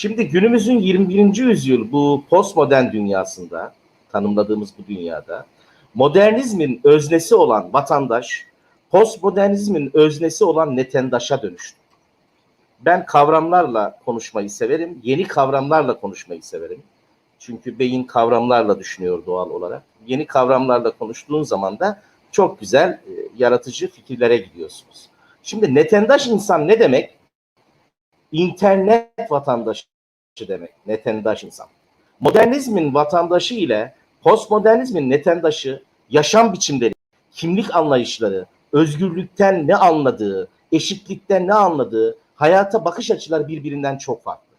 Şimdi günümüzün 21. yüzyıl bu postmodern dünyasında, tanımladığımız bu dünyada modernizmin öznesi olan vatandaş, postmodernizmin öznesi olan netendaşa dönüştü. Ben kavramlarla konuşmayı severim, yeni kavramlarla konuşmayı severim. Çünkü beyin kavramlarla düşünüyor doğal olarak. Yeni kavramlarla konuştuğun zaman da çok güzel, e, yaratıcı fikirlere gidiyorsunuz. Şimdi netendaş insan ne demek? İnternet vatandaşı demek. Netendaş insan. Modernizmin vatandaşı ile postmodernizmin netendaşı yaşam biçimleri, kimlik anlayışları, özgürlükten ne anladığı, eşitlikten ne anladığı, hayata bakış açıları birbirinden çok farklı.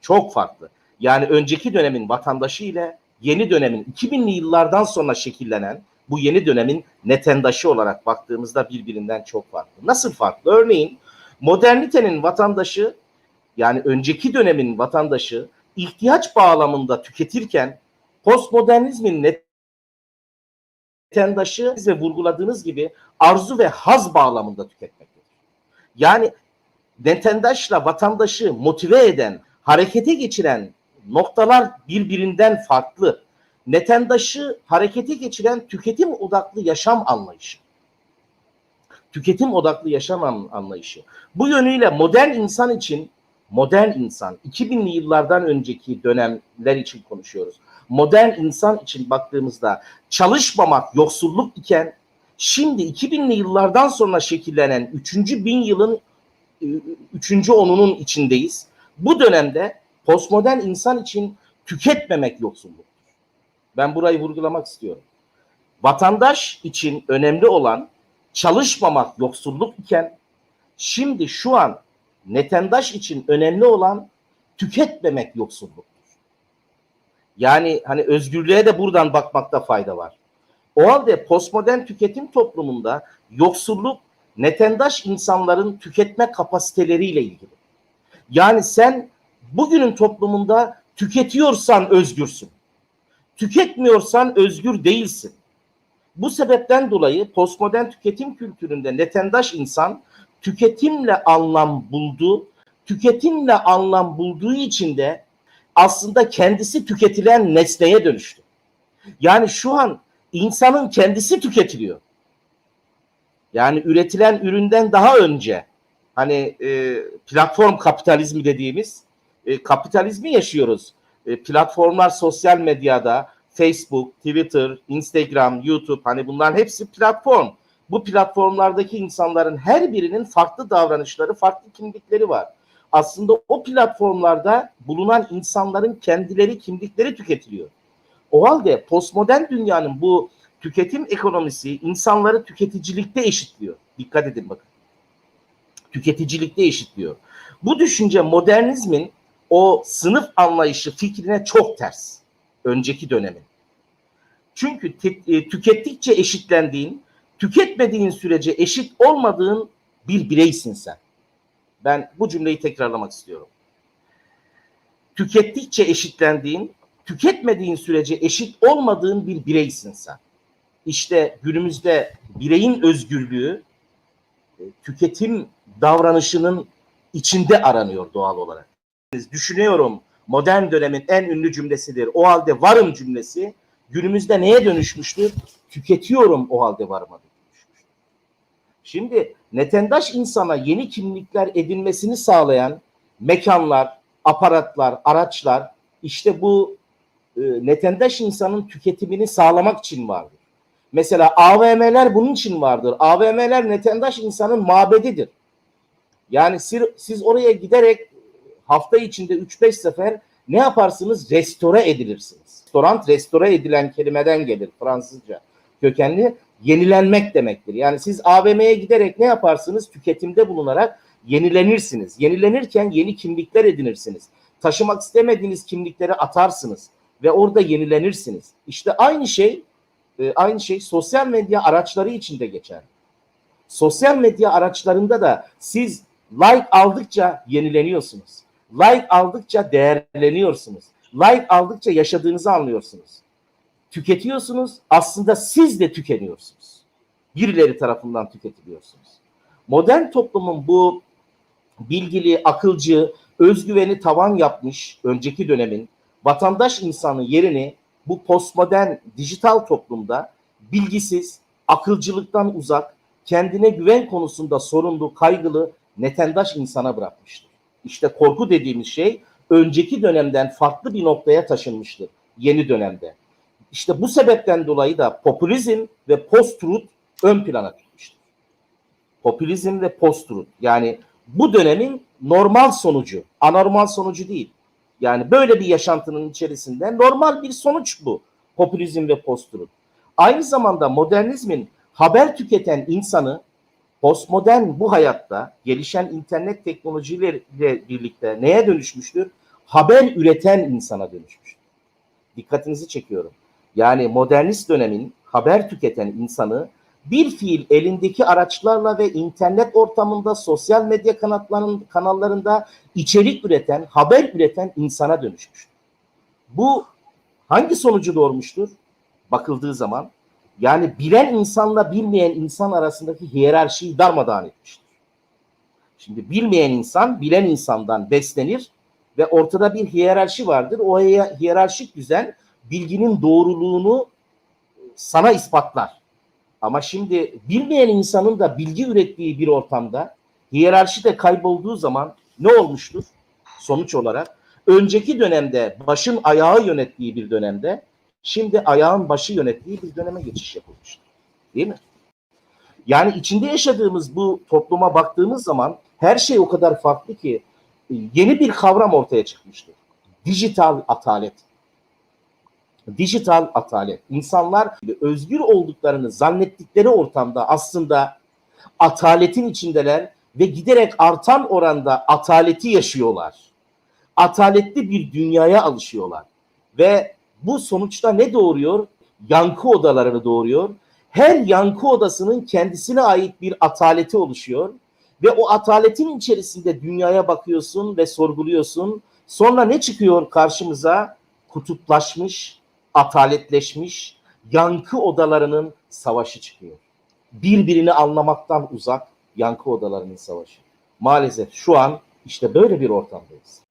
Çok farklı. Yani önceki dönemin vatandaşı ile yeni dönemin 2000'li yıllardan sonra şekillenen bu yeni dönemin netendaşı olarak baktığımızda birbirinden çok farklı. Nasıl farklı? Örneğin modernitenin vatandaşı yani önceki dönemin vatandaşı ihtiyaç bağlamında tüketirken postmodernizmin netendaşı ve vurguladığınız gibi arzu ve haz bağlamında tüketmektedir. Yani netendaşla vatandaşı motive eden, harekete geçiren noktalar birbirinden farklı. Netendaşı harekete geçiren tüketim odaklı yaşam anlayışı. Tüketim odaklı yaşam anlayışı. Bu yönüyle modern insan için modern insan 2000'li yıllardan önceki dönemler için konuşuyoruz. Modern insan için baktığımızda çalışmamak yoksulluk iken şimdi 2000'li yıllardan sonra şekillenen 3. bin yılın 3. onunun içindeyiz. Bu dönemde postmodern insan için tüketmemek yoksulluktur. Ben burayı vurgulamak istiyorum. Vatandaş için önemli olan çalışmamak yoksulluk iken şimdi şu an netendaş için önemli olan tüketmemek yoksulluktur. Yani hani özgürlüğe de buradan bakmakta fayda var. O halde postmodern tüketim toplumunda yoksulluk netendaş insanların tüketme kapasiteleriyle ilgili. Yani sen bugünün toplumunda tüketiyorsan özgürsün. Tüketmiyorsan özgür değilsin. Bu sebepten dolayı postmodern tüketim kültüründe netendaş insan tüketimle anlam buldu. Tüketimle anlam bulduğu için de aslında kendisi tüketilen nesneye dönüştü. Yani şu an insanın kendisi tüketiliyor. Yani üretilen üründen daha önce hani e, platform kapitalizmi dediğimiz e, kapitalizmi yaşıyoruz. E, platformlar sosyal medyada Facebook, Twitter, Instagram, YouTube hani bunların hepsi platform. Bu platformlardaki insanların her birinin farklı davranışları, farklı kimlikleri var. Aslında o platformlarda bulunan insanların kendileri, kimlikleri tüketiliyor. O halde postmodern dünyanın bu tüketim ekonomisi insanları tüketicilikte eşitliyor. Dikkat edin bakın. Tüketicilikte eşitliyor. Bu düşünce modernizmin o sınıf anlayışı fikrine çok ters. Önceki dönemin. Çünkü e, tükettikçe eşitlendiğin, tüketmediğin sürece eşit olmadığın bir bireysin sen. Ben bu cümleyi tekrarlamak istiyorum. Tükettikçe eşitlendiğin, tüketmediğin sürece eşit olmadığın bir bireysin sen. İşte günümüzde bireyin özgürlüğü e, tüketim davranışının içinde aranıyor doğal olarak. Düşünüyorum modern dönemin en ünlü cümlesidir. O halde varım cümlesi günümüzde neye dönüşmüştür? Tüketiyorum o halde dönüşmüştür. Şimdi netendaş insana yeni kimlikler edinmesini sağlayan mekanlar, aparatlar, araçlar işte bu e, netendaş insanın tüketimini sağlamak için vardır. Mesela AVM'ler bunun için vardır. AVM'ler netendaş insanın mabedidir. Yani siz, oraya giderek hafta içinde 3-5 sefer ne yaparsınız? Restore edilirsiniz. Restoran, restore edilen kelimeden gelir Fransızca. Kökenli yenilenmek demektir. Yani siz AVM'ye giderek ne yaparsınız? Tüketimde bulunarak yenilenirsiniz. Yenilenirken yeni kimlikler edinirsiniz. Taşımak istemediğiniz kimlikleri atarsınız ve orada yenilenirsiniz. İşte aynı şey e, aynı şey sosyal medya araçları için de geçer. Sosyal medya araçlarında da siz like aldıkça yenileniyorsunuz. Like aldıkça değerleniyorsunuz. Like aldıkça yaşadığınızı anlıyorsunuz. Tüketiyorsunuz, aslında siz de tükeniyorsunuz. Birileri tarafından tüketiliyorsunuz. Modern toplumun bu bilgili, akılcı, özgüveni tavan yapmış önceki dönemin vatandaş insanı yerini bu postmodern dijital toplumda bilgisiz, akılcılıktan uzak, kendine güven konusunda sorumlu, kaygılı, netendaş insana bırakmıştır. İşte korku dediğimiz şey önceki dönemden farklı bir noktaya taşınmıştır yeni dönemde. İşte bu sebepten dolayı da popülizm ve post-truth ön plana çıkmıştır. Popülizm ve post-truth yani bu dönemin normal sonucu, anormal sonucu değil. Yani böyle bir yaşantının içerisinde normal bir sonuç bu. Popülizm ve post-truth. Aynı zamanda modernizmin haber tüketen insanı postmodern bu hayatta gelişen internet teknolojileriyle birlikte neye dönüşmüştür? Haber üreten insana dönüşmüştür. Dikkatinizi çekiyorum. Yani modernist dönemin haber tüketen insanı bir fiil elindeki araçlarla ve internet ortamında, sosyal medya kanatlarının kanallarında içerik üreten, haber üreten insana dönüşmüştür. Bu hangi sonucu doğurmuştur? Bakıldığı zaman yani bilen insanla bilmeyen insan arasındaki hiyerarşiyi darmadağın etmiştir. Şimdi bilmeyen insan bilen insandan beslenir ve ortada bir hiyerarşi vardır. O hiye- hiyerarşik düzen bilginin doğruluğunu sana ispatlar. Ama şimdi bilmeyen insanın da bilgi ürettiği bir ortamda hiyerarşi de kaybolduğu zaman ne olmuştur? Sonuç olarak önceki dönemde başın ayağı yönettiği bir dönemde şimdi ayağın başı yönettiği bir döneme geçiş yapılmıştır. Değil mi? Yani içinde yaşadığımız bu topluma baktığımız zaman her şey o kadar farklı ki e, yeni bir kavram ortaya çıkmıştır. Dijital atalet. Dijital atalet. İnsanlar özgür olduklarını zannettikleri ortamda aslında ataletin içindeler ve giderek artan oranda ataleti yaşıyorlar. Ataletli bir dünyaya alışıyorlar. Ve bu sonuçta ne doğuruyor? Yankı odalarını doğuruyor. Her yankı odasının kendisine ait bir ataleti oluşuyor. Ve o ataletin içerisinde dünyaya bakıyorsun ve sorguluyorsun. Sonra ne çıkıyor karşımıza? Kutuplaşmış, ataletleşmiş, yankı odalarının savaşı çıkıyor. Birbirini anlamaktan uzak yankı odalarının savaşı. Maalesef şu an işte böyle bir ortamdayız.